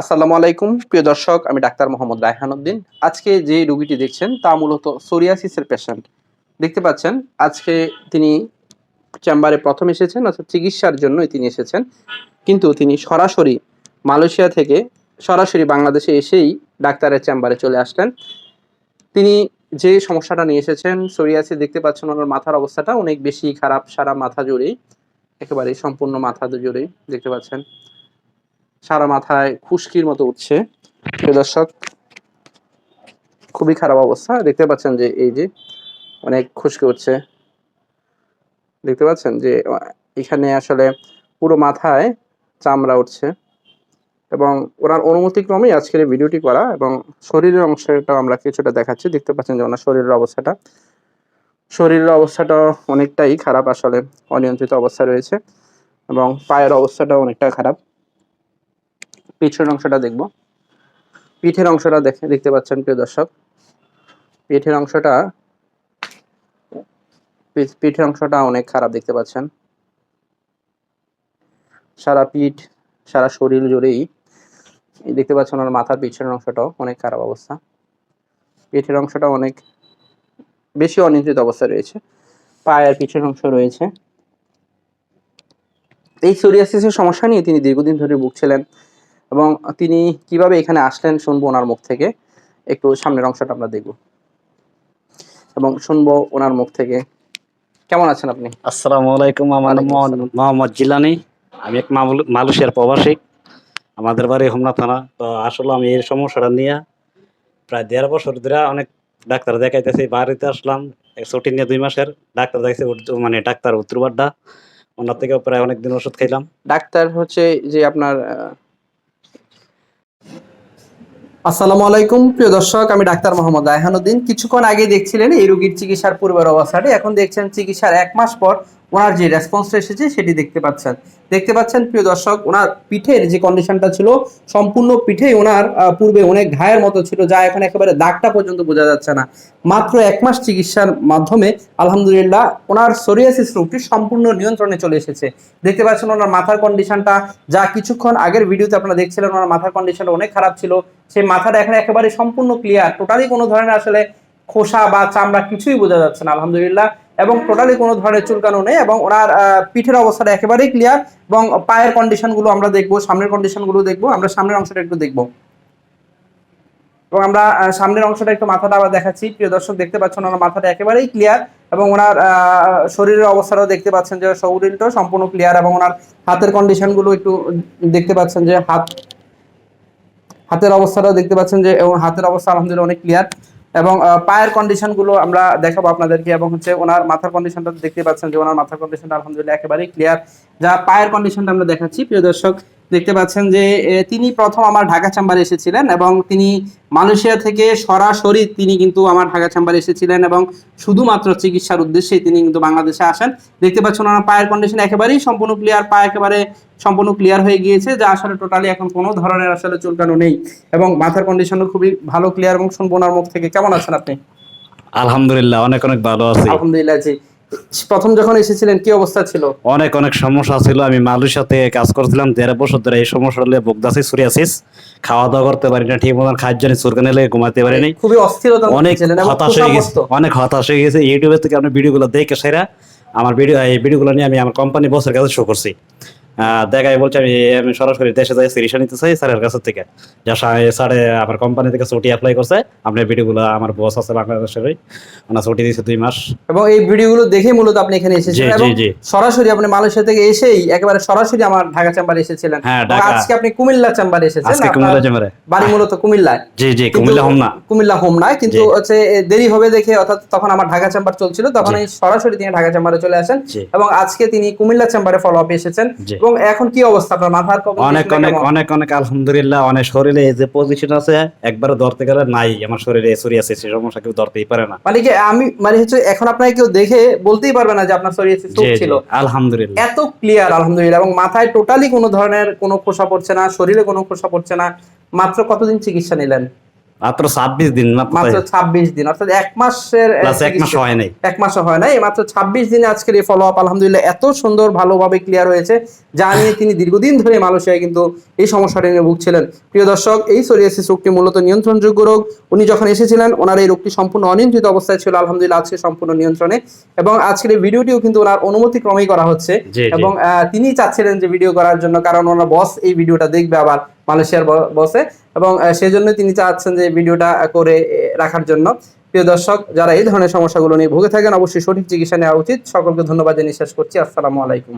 আসসালামু আলাইকুম, প্রিয় দর্শক, আমি ডাক্তার মোহাম্মদ রায়হানুদ্দিন আজকে যে রোগীটি দেখছেন, তা মূলত সোরিয়াসিসের পেশেন্ট দেখতে পাচ্ছেন, আজকে তিনি চেম্বারে প্রথম এসেছেন, অর্থাৎ চিকিৎসার জন্যই তিনি এসেছেন। কিন্তু তিনি সরাসরি মালয়েশিয়া থেকে, সরাসরি বাংলাদেশে এসেই ডাক্তারের চেম্বারে চলে আসলেন। তিনি যে সমস্যাটা নিয়ে এসেছেন, সোরিয়াসিস, দেখতে পাচ্ছেন ওনার মাথার অবস্থাটা অনেক বেশি খারাপ, সারা মাথা জুড়েই, একেবারে সম্পূর্ণ মাথা জুড়েই, দেখতে পাচ্ছেন। সারা মাথায় খুশকির মতো উঠছে। দর্শক, খুবই খারাপ অবস্থা। দেখতে পাচ্ছেন যে এই যে অনেক খুশকি উঠছে। দেখতে পাচ্ছেন যে, এখানে আসলে পুরো মাথায় চামড়া উঠছে এবং ওনার অনুমতিক্রমেই আজকের এই ভিডিওটি করা এবং শরীরের অংশটা আমরা কিছুটা দেখাচ্ছি। দেখতে পাচ্ছেন যে ওনার শরীরের অবস্থাটা। শরীরের অবস্থাটা অনেকটাই খারাপ, আসলে অনিয়ন্ত্রিত অবস্থা রয়েছে এবং পায়ের অবস্থাটা অনেকটা খারাপ। পিঠের অংশটা দেখব। পিঠের অংশটা দেখে, দেখতে পাচ্ছেন প্রিয় দর্শক। পিঠের অংশটা পিঠের অংশটা অনেক খারাপ দেখতে পাচ্ছেন। সারা পিঠ, সারা শরীর জুড়েই দেখতে পাচ্ছেন ওনার মাথার পিছের অংশটাও অনেক খারাপ অবস্থা। পিঠের অংশটা অনেক বেশি অনিয়ন্ত্রিত অবস্থায় রয়েছে। পায়ের পিছের অংশ রয়েছে। এই সোরিয়াসিসের সমস্যা নিয়ে তিনি দীর্ঘদিন ধরে ভুগছিলেন। এবং তিনি কীভাবে এখানে আসলেন শুনব ওনার মুখ থেকে। একটু সামনের অংশটা আমরা দেখব। এবং শুনব ওনার মুখ থেকে। কেমন আছেন আপনি? আসসালামু আলাইকুম আমার মোহাম্মদ- জিলানি। আমি এক মামুল- মালয়েশিয়ার প্রবাসী আমাদের বাড়ি হোমনা থানা। তো আসলে আমি এই সমস্যাটা নিয়ে প্রায় দেড় বছর ধরে অনেক ডাক্তার দেখাইতেছি। বাড়িতে আসলাম এক ছুটি নিয়ে দুই মাসের। ডাক্তার দেখাইছে মানে ডাক্তার উত্তরবাড্ডা। ওনার থেকে প্রায় অনেক দিন ওষুধ খাইলাম। ডাক্তার হচ্ছে যে আপনার আসসালামু আলাইকুম, প্রিয় দর্শক, আমি ডাক্তার মোহাম্মদ আহানুদ্দিন কিছুক্ষণ আগে দেখছিলেন এই রোগীর চিকিৎসার পূর্বের অবস্থাটি। এখন দেখছেন চিকিৎসার এক মাস পর ওনার যে রেসপন্সটা এসেছে সেটি দেখতে পাচ্ছেন। দেখতে পাচ্ছেন, প্রিয় দর্শক, ওনার পিঠের যে কন্ডিশনটা ছিল, সম্পূর্ণ পিঠেই ওনার পূর্বে অনেক ঘায়ের মতো ছিল, যা এখন একেবারে দাগটা পর্যন্ত বোঝা যাচ্ছে না। মাত্র এক মাস চিকিৎসার মাধ্যমে, আলহামদুলিল্লাহ, ওনার সোরিয়াসিস রোগটি সম্পূর্ণ নিয়ন্ত্রণে চলে এসেছে। দেখতে পাচ্ছেন, ওনার মাথার কন্ডিশনটা যা কিছুক্ষণ আগের ভিডিওতে আপনারা দেখছিলেন, ওনার মাথার কন্ডিশনটা অনেক খারাপ ছিল। সেই মাথাটা এখন একেবারে সম্পূর্ণ ক্লিয়ার টোটালি কোনো ধরনের আসলে খোসা বা চামড়া কিছুই বোঝা যাচ্ছে না, আলহামদুলিল্লাহ। এবং টোটালি কোনো ধরনের চুলকানো নেই এবং ওনার পিঠের অবস্থাটা একেবারেই ক্লিয়ার এবং পায়ের কন্ডিশনগুলো আমরা দেখব, সামনের কন্ডিশনগুলো দেখব, আমরা সামনের অংশটা একটু দেখব। এবং আমরা সামনের অংশটা একটু মাথাটা আবার দেখাচ্ছি। প্রিয় দর্শক, দেখতে পাচ্ছেন ওনার মাথাটা একেবারেই ক্লিয়ার এবং ওনার শরীরের অবস্থাটাও দেখতে পাচ্ছেন যে শরীরটাও সম্পূর্ণ ক্লিয়ার এবং ওনার হাতের কন্ডিশনগুলো একটু দেখতে পাচ্ছেন যে হাত, হাতের অবস্থাটাও দেখতে পাচ্ছেন যে, এবং হাতের অবস্থা আলহামদুলিল্লাহ অনেক ক্লিয়ার এবং পায়ের কন্ডিশনগুলো আমরা দেখাবো আপনাদেরকে এবং হচ্ছে ওনার মাথার কন্ডিশনটা দেখতে পাচ্ছেন যে ওনার মাথার কন্ডিশনটা আলহামদুলিল্লাহ একেবারেই ক্লিয়ার যা পায়ের কন্ডিশনটা আমরা দেখাচ্ছি, প্রিয় দর্শক দেখতে পাচ্ছেন যে তিনি প্রথম আমার ঢাকা চেম্বারে এসেছিলেন এবং তিনি মালয়েশিয়া থেকে সরাসরি তিনি কিন্তু আমার ঢাকা চেম্বারে এসেছিলেন এবং শুধুমাত্র চিকিৎসার উদ্দেশ্যেই তিনি কিন্তু বাংলাদেশে আসেন। দেখতে পাচ্ছেন ওনার পায়ের কন্ডিশন একেবারেই সম্পূর্ণ ক্লিয়ার পা একেবারে সম্পূর্ণ ক্লিয়ার হয়ে গিয়েছে যা আসলে টোটালি এখন কোনো ধরনের আসলে চুলকানো নেই এবং মাথার কন্ডিশনও খুবই ভালো ক্লিয়ার এবং শুনব ওনার মুখ থেকে। কেমন আছেন আপনি? আলহামদুলিল্লাহ অনেক অনেক ভালো আছি। আলহামদুলিল্লাহ জি। প্রথম যখন এসেছিলেন কি অবস্থা ছিল? অনেক অনেক সমস্যা ছিল। আমি মালয়েশিয়াতে কাজ করছিলাম দেড় বছর ধরে। এই সমস্যা নিয়ে ভুগতাছি সুরিয়াসিস খাওয়া দাওয়া করতে পারি না ঠিক মতন খাদ্য নিয়ে চুরকানে লেগে ঘুমাতে পারি নি খুবই অস্থিরতা অনেক হতাশ হয়ে গেছে অনেক হতাশ হয়ে গেছে। ইউটিউবে থেকে আপনি ভিডিওগুলো দেখে সেরা। আমার ভিডিও এই ভিডিওগুলো নিয়ে আমি আমার কোম্পানি বসের কাছে শো করছি। দেখাই বলছে আমি আমি সরাসরি দেশে যাই সিরিশা নিতে চাই স্যারের কাছে থেকে। যা স্যারে আমার কোম্পানি থেকে ছুটি অ্যাপ্লাই করছে। আপনার ভিডিওগুলো আমার বস আছে বাংলাদেশের ওনার ছুটি দিয়েছে দুই মাস। এবং এই ভিডিওগুলো দেখে মূলত আপনি এখানে এসেছিলেন জি, এবং। সরাসরি আপনি মালয়েশিয়া থেকে এসেই একেবারে সরাসরি আমার ঢাকা চেম্বারে এসেছিলেন। হ্যাঁ। আজকে আপনি কুমিল্লা চেম্বারে এসেছেন আজকে কুমিল্লা চেম্বারে। বাড়ি মূলত কুমিল্লায়। জি জি কুমিল্লা হোম না। কুমিল্লা হোম নয় কিন্তু হচ্ছে দেরি হবে দেখে অর্থাৎ তখন আমার ঢাকা চেম্বার চলছিল তখন সরাসরি তিনি ঢাকা চেম্বারে চলে আসেন এবং আজকে তিনি কুমিল্লা চেম্বারে ফলো আপ এসেছেন। এবং এখন কি অবস্থা? আপনার মাথার অনেক অনেক অনেক অনেক আলহামদুলিল্লাহ অনেক শরীরে যে পজিশন আছে একবারে ধরতে গেলে নাই আমার শরীরে সোরিয়াসিস এই সমস্যা কেউ ধরতেই পারে না। মানে কি আমি মানে হচ্ছে এখন আপনাকে কেউ দেখে বলতেই পারবে না যে আপনার সোরিয়াসিস জি, জি, ছিল আলহামদুলিল্লাহ। এত ক্লিয়ার আলহামদুলিল্লাহ এবং মাথায় টোটালি কোনো ধরনের কোনো খোসা পড়ছে না শরীরে কোনো খোসা পড়ছে না। মাত্র কতদিন চিকিৎসা নিলেন? মাত্র ছাব্বিশ দিন মাত্র ছাব্বিশ দিন অর্থাৎ এক মাসের এক মাস হয় নাই। এক মাসও হয় না এই মাত্র ছাব্বিশ দিনে আজকের এই ফলো আপ আলহামদুলিল্লাহ এত সুন্দর ভালোভাবে ক্লিয়ার হয়েছে যা নিয়ে তিনি দীর্ঘদিন ধরে মালয়েশিয়ায় কিন্তু এই সমস্যাটি নিয়ে ভুগছিলেন। প্রিয় দর্শক এই সোরিয়াসিস রোগটি মূলত নিয়ন্ত্রণযোগ্য রোগ। উনি যখন এসেছিলেন ওনার এই রোগটি সম্পূর্ণ অনিয়ন্ত্রিত অবস্থায় ছিল আলহামদুলিল্লাহ আজকে সম্পূর্ণ নিয়ন্ত্রণে। এবং আজকের এই ভিডিওটিও কিন্তু ওনার অনুমতি ক্রমেই করা হচ্ছে। এবং আহ, তিনি চাচ্ছিলেন যে ভিডিও করার জন্য কারণ ওনার বস এই ভিডিওটা দেখবে আবার। মালয়েশিয়ার বসে। এবং সেই জন্য তিনি চাচ্ছেন যে ভিডিওটা করে রাখার জন্য। প্রিয় দর্শক, যারা এই ধরনের সমস্যাগুলো নিয়ে ভুগে থাকেন, অবশ্যই সঠিক চিকিৎসা নেওয়া উচিত। সকলকে ধন্যবাদ জানিয়ে শেষ করছি। আসসালামু আলাইকুম।